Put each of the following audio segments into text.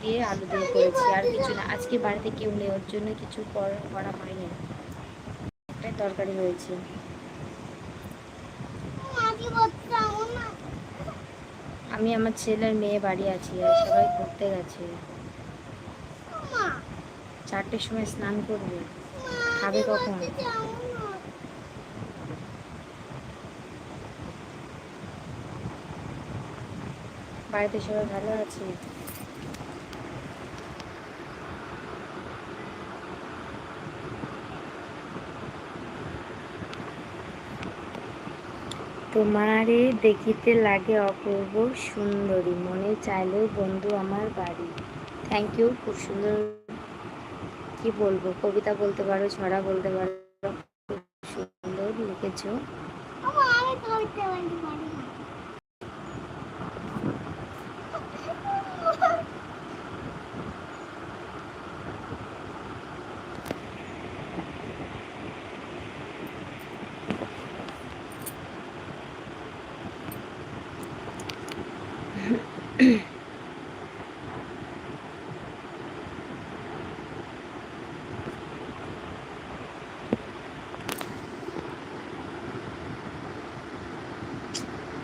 দিয়ে আলু দিয়ে করেছি, আর কিছু না। আজকে বাড়িতে কেউ নেই, ওর জন্য কিছু করা হয়নি। একটাই তরকারি হয়েছে। আমি আমার ছেলের মেয়ে বাড়ি আছি, আর সবাই ঘুরতে গেছে। চারটের সময় স্নান করবে। খাবে কখন? বাড়িতে সবাই ভালো আছে? তোমারে দেখিতে লাগে অপূর্ব সুন্দরী, মনে চাইলেও বন্ধু আমার বাড়ি। থ্যাংক ইউ খুব সুন্দর কি বলব, কবিতা বলতে পারো ছড়া বলতে পারো সুন্দর লিখেছো।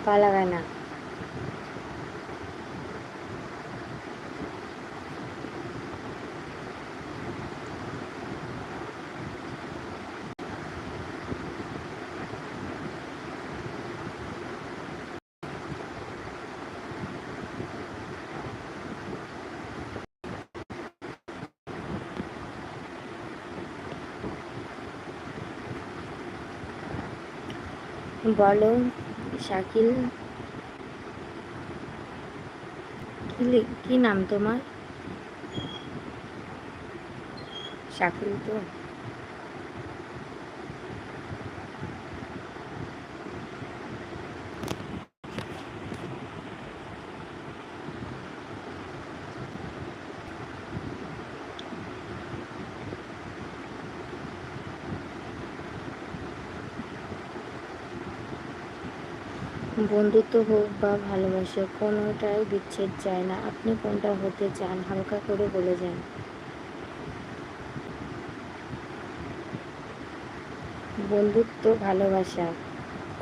পা লাগায় না বলো শাকিল? কি নাম তোমার? শাকিল তো। বন্ধুত্ব হোক বা ভালোবাসা, কোনোটাই বিচ্ছেদ চায় না। আপনি কোনটা হতে চান, হালকা করে বলে যান। বন্ধুত্ব, ভালোবাসা,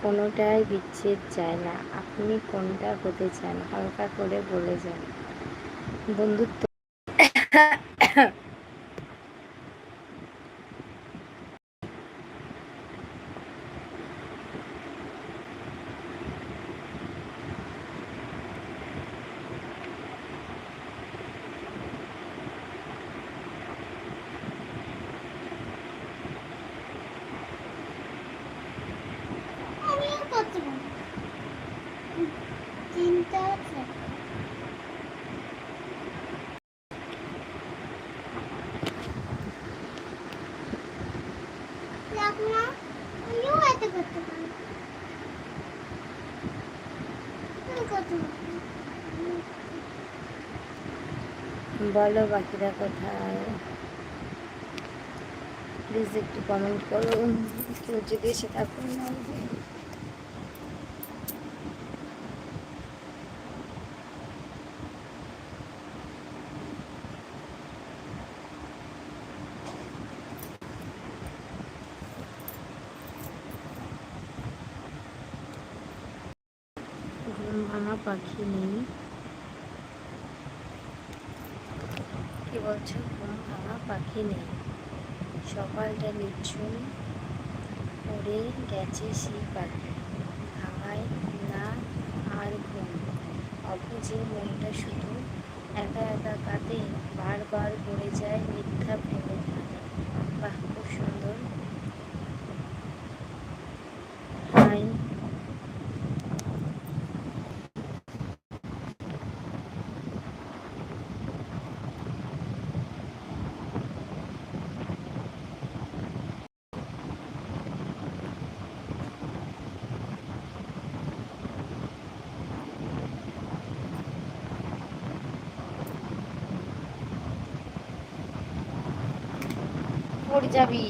কোনোটাই বিচ্ছেদ চায় না। আপনি কোনটা হতে চান, হালকা করে বলে যান। বন্ধুত্ব বলো বাকিরা কোথায়? প্লিজ একটু কমেন্ট করো। কেউ যদি এসে থাকুন না ঘুম ভাঙা পাখি নেই। কি ঘুম ভাঙা পাখি নেই। সকালটা নিচ্ছুন উড়ে গেছে সেই পাখি। ভাঙায় না আর ঘুম। অবুঝে মনটা শুধু একা একা কাঁদে, বারবার পড়ে যায় পড়ে যাবি।